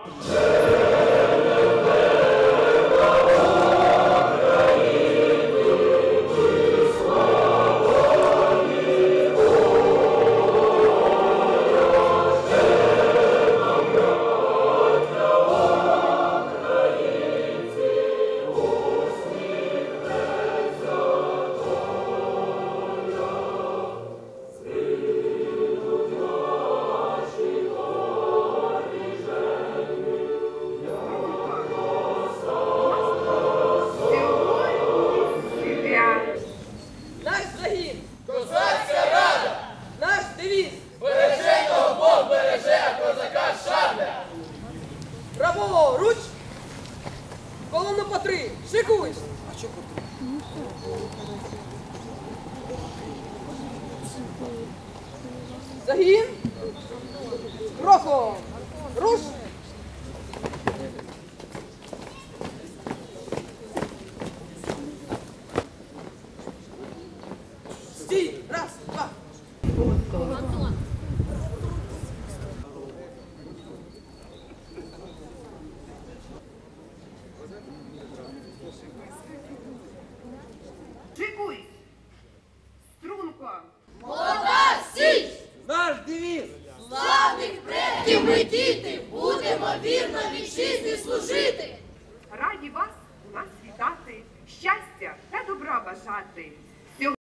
Наш Праворуч! Колону по три! Шикуйсь! А чого по три? Загін! Кроком! Руш! Стій! Раз, два! Шикуй! Струнко! Молода січ! Наш девіз! Славних предків ми діти! Будемо вірно вітчизні служити! Раді вас у нас вітати, щастя та добра бажати.